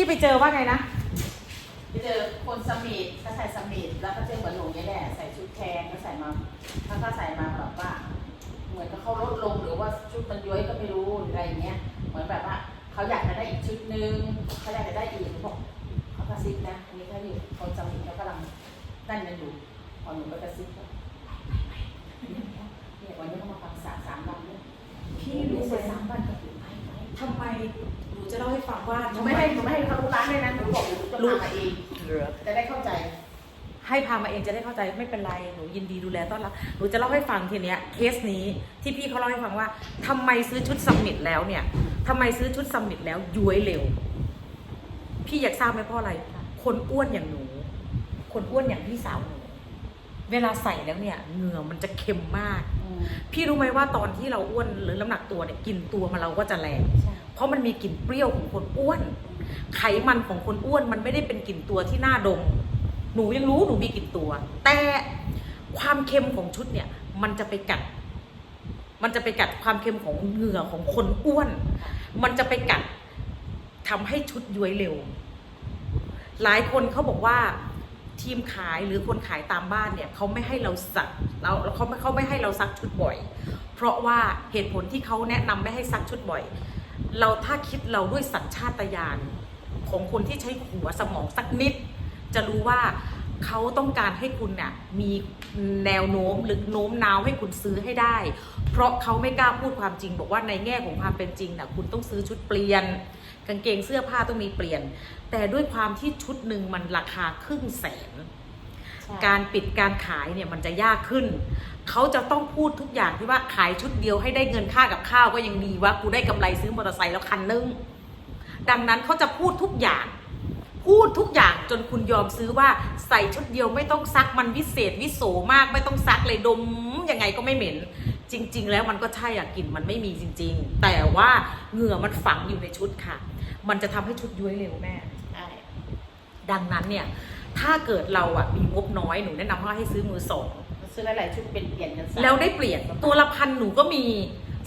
ที่ไปเจอว่าไงนะ ไปเจอคนสมีดก็ใส่สมีดแล้วก็เจอเหมือนหนูนี่แหละใส่ชุดแทนก็ใส่มาถ้าก็ใส่มาแบบว่า เหมือนกับเขาลดลงหรือว่าชุดมันย้อยก็ไม่รู้หรืออะไรอย่างเงี้ย เหมือนแบบว่าเขาอยากจะได้อีกชุดนึงเขาอยากจะได้อีกหนูบอกเขากระซิบนะอันนี้เขาอยู่คนสมีดเขากำลังนั่นกันอยู่พอหนูไปกระซิบก็เนี่ยวันนี้เขามาฟังสามสามวันเนี่ยพี่รู้รู้ไหไหมมสามวันก็อยู่ไปไปทำไมหนู จะเล่าให้ฟังว่าหนูไม่ให้หนูไม่ให้เขารู้ร้านเลยนะหนูบอกหนูจะพามาเองเหลือจะได้เข้าใจ ให้พามาเองจะได้เข้าใจไม่เป็นไรหนูยินดีดูแลต้อนรับหนูจะเล่าให้ฟังทีเนี้ยเคสนี้ที่พี่เขาเล่าให้ฟังว่าทำไมซื้อชุดซัมมิตแล้วเนี่ยทำไมซื้อชุดซัมมิตแล้วย้วยเร็ว พี่อยากทราบไหมเพราะอะไร คนอ้วนอย่างหนู คนอ้วนอย่างพี่สาวหนู เวลาใส่แล้วเนี่ยเหงื่อมันจะเค็มมาก พี่รู้ไหมว่าตอนที่เราอ้วนหรือน้ำหนักตัวเนี่ยกินตัวมาเราก็จะแรงใช่เพราะมันมีกลิ่นเปรี้ยวของคนอ้วน ไขมันของคนอ้วนมันไม่ได้เป็นกลิ่นตัวที่น่าดม หนูยังรู้หนูมีกลิ่นตัว แต่ความเค็มของชุดเนี่ย มันจะไปกัด มันจะไปกัดความเค็มของเหงื่อของคนอ้วน มันจะไปกัดทำให้ชุดย้วยเร็ว หลายคนเขาบอกว่า ทีมขายหรือคนขายตามบ้านเนี่ยเขาไม่ให้เราซักเราเขาไม่เขาไม่ให้เราซักชุดบ่อย เพราะว่าเหตุผลที่เขาแนะนำไม่ให้ซักชุดบ่อย เราถ้าคิดเราด้วยสัญชาตญาณของคนที่ใช้หัวสมองสักนิด จะรู้ว่า เขาต้องการให้คุณน่ะมีแนวโน้มหรือโน้มน้าวให้คุณซื้อให้ได้ เพราะเขาไม่กล้าพูดความจริง บอกว่าในแง่ของความเป็นจริงน่ะคุณต้องซื้อชุดเปลี่ยน กางเกงเสื้อผ้าต้องมีเปลี่ยน แต่ด้วยความที่ชุดหนึ่งมันราคาครึ่งแสน การปิดการขายเนี่ยมันจะยากขึ้น เขาจะต้องพูดทุกอย่างที่ว่าขายชุดเดียวให้ได้เงินค่ากับข้าวก็ยังดีว่ากูได้กำไรซื้อมอเตอร์ไซค์แล้วคันนึงดังนั้นเขาจะพูดทุกอย่าง พูดทุกอย่างจนคุณยอมซื้อว่าใส่ชุดเดียวไม่ต้องซักมันวิเศษวิโสมากไม่ต้องซักเลยดมยังไงก็ไม่เหม็น จริง ๆ แล้วมันก็ใช่อะกลิ่นมันไม่มีจริง ๆ แต่ว่าเหงื่อมันฝังอยู่ในชุดค่ะ มันจะทำให้ชุดย้วยเร็วแม่ใช่ดังนั้นเนี่ย ถ้าเกิดเราอะมีงบน้อยหนูแนะนำว่าให้ซื้อมือสองซื้อหลายๆชุดเป็นเปลี่ยนกันซะแล้วได้เปลี่ยนตัวละพันหนูก็มี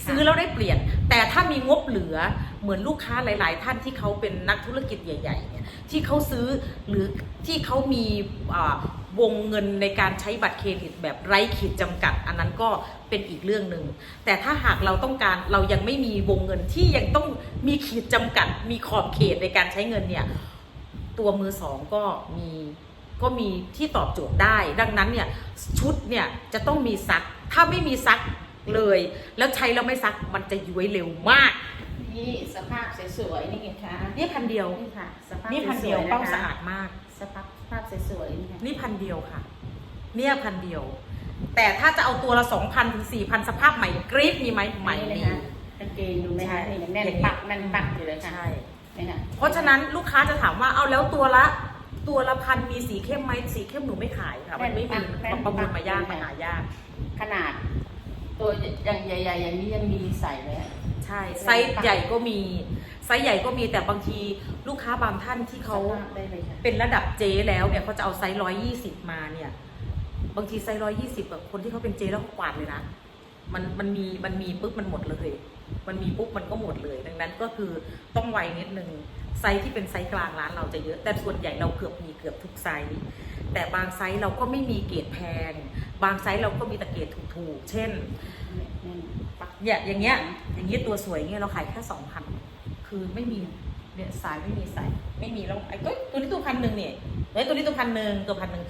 ซื้อแล้วได้เปลี่ยน แต่ถ้ามีงบเหลือเหมือนลูกค้าหลาย ๆ ท่านที่เขาเป็นนักธุรกิจใหญ่ๆเนี่ยที่เขาซื้อหรือที่เขามีวงเงินในการใช้บัตรเครดิตแบบไร้ขีดจำกัด อันนั้นก็เป็นอีกเรื่องหนึ่งแต่ถ้าหากเราต้องการเรายังไม่มีวงเงินที่ยังต้องมีขีดจำกัด มีขอบเขตในการใช้เงินเนี่ยตัวมือสองก็มีก็มีที่ตอบโจทย์ได้ ดังนั้นเนี่ยชุดเนี่ยจะต้องมีซัก ถ้าไม่มีซัก เลย แล้วใช้แล้วไม่ซักมันจะย้วยเร็วมาก นี่สภาพสวยๆนี่ไงคะนี่พันเดียวนี่ค่ะสภาพนี่พันเดียวสๆะคะเป้าสะอาดมาก สภาพสภาพสวยๆนี่ค่ะนี่พันเดียวค่ะ เนี่ยพันเดียว แต่ถ้าจะเอาตัวละสองพันถึงสี่พันสภาพใหม่กรี๊ดมีไหมใหม่นี่เลยมีค่ะกางเกงดูไหมใช่คะนี่แน่นปักแน่นปักอยู่เลยค่ะใช่นี่ค่ะเพราะฉะนั้นลูกค้าจะถามว่าเอาแล้วตัวละตัวละพันมีสีเข้มไหมสีเข้มหนูไม่ขายค่ะมันไม่มีมันประมูลมายากมันหายาก ขนาด ตัวอย่างใหญ่ ๆ อย่างนี้ยังมีใส่เลยอะใช่ไซส์ใหญ่ก็มีไซส์ใหญ่ก็มีแต่บางทีลูกค้าบางท่านที่เขาสภพได้เลยค่ะเป็นระดับเจแล้วเนี่ยเขาจะเอาไซส์ร้อยยี่สิบมาเนี่ย บางทีไซส์ร้อยยี่สิบแบบคนที่เขาเป็นเจแล้วเขากวาดเลยนะมันมันมีมันมีปุ๊บมันหมดเลย มันมีปุ๊บมันก็หมดเลย ดังนั้นก็คือต้องไวนิดนึงไซส์ที่เป็นไซส์กลางร้านเราจะเยอะ แต่ส่วนใหญ่เราเกือบมีเกือบทุกไซส์ แต่บางไซส์เราก็ไม่มีเกรดแพง บางไซส์เราก็มีแต่เกรดถูกๆ เช่นเนี่ยอย่างเงี้ย อย่างเงี้ยตัวสวยเงี้ยเราขายแค่สองพันคือไม่มีเนี่ยสายไม่มีสายไม่มีแล้วไอ้ก็ตัวนี้ตัวพันหนึ่งเนี่ยเฮ้ยตัวนี้ตัวพันหนึ่งตัวพันหนึ่ง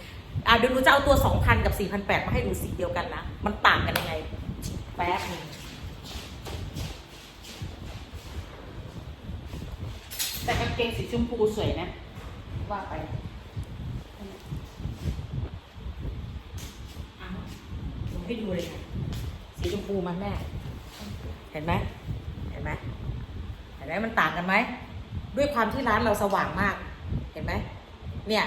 อะเดี๋ยวหนูจะเอาตัวสองพันกับสี่พันแปดมาให้ดูสีเดียวกันนะ มันต่างกันยังไง แป๊บนึงแต่กางเกงสีชมพูสวยนะ ว่าไป อะหนู ให้ดูเลยค่ะสีชมพูมาแม่ เห็นไหมเห็นไหมเห็นไหมมันต่างกันไหม ด้วยความที่ร้านเราสว่างมาก เห็นไหมเนี่ย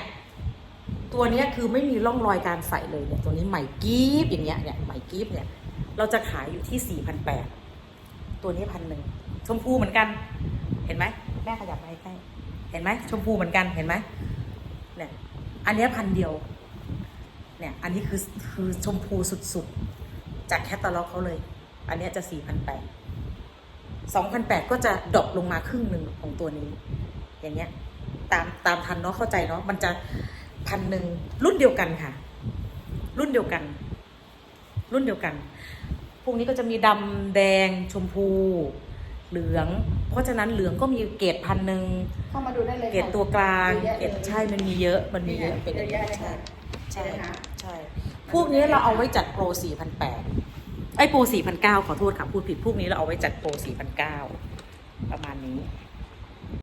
ตัวนี้คือไม่มีร่องรอยการใส่เลยเนี่ยตัวนี้ใหม่กีฟอย่างเงี้ยเนี่ยใหม่กีฟเนี่ย เราจะขายอยู่ที่สี่พันแปดตัวนี้พันหนึ่งชมพูเหมือนกัน เห็นไหมแม่ขยับไปใกล้เห็นไหมชมพูเหมือนกันเห็นไหมเนี่ยอันนี้พันเดียว เนี่ยอันนี้คือคือชมพูสุดๆ จากแคตตาล็อกเขาเลย อันเนี้ยจะสี่พันแปดสองพันแปดก็จะดรอปลงมาครึ่งหนึ่งของตัวนี้ อย่างเงี้ยตามตามทันเนาะเข้าใจเนาะมันจะพันหนึ่งรุ่นเดียวกันค่ะ รุ่นเดียวกัน รุ่นเดียวกัน พวกนี้ก็จะมีดำแดงชมพู เหลือง เพราะฉะนั้นเหลืองก็มีเกรดพันหนึ่งเข้ามาดูได้เลยเกรดตัวกลางเยอะเกรดเลยใช่มันมีเยอะมันมีเยอะเป็นอย่างนี้เยอะแยะเลยใช่ค่ะใช่ไหมคะใช่พวกนี้เราเอาไว้จัดโปร 4,800ไอ้โปร 4,900 ขอโทษค่ะ พูดผิดพวกนี้เราเอาไว้จัดโปร 4,900 ประมาณนี้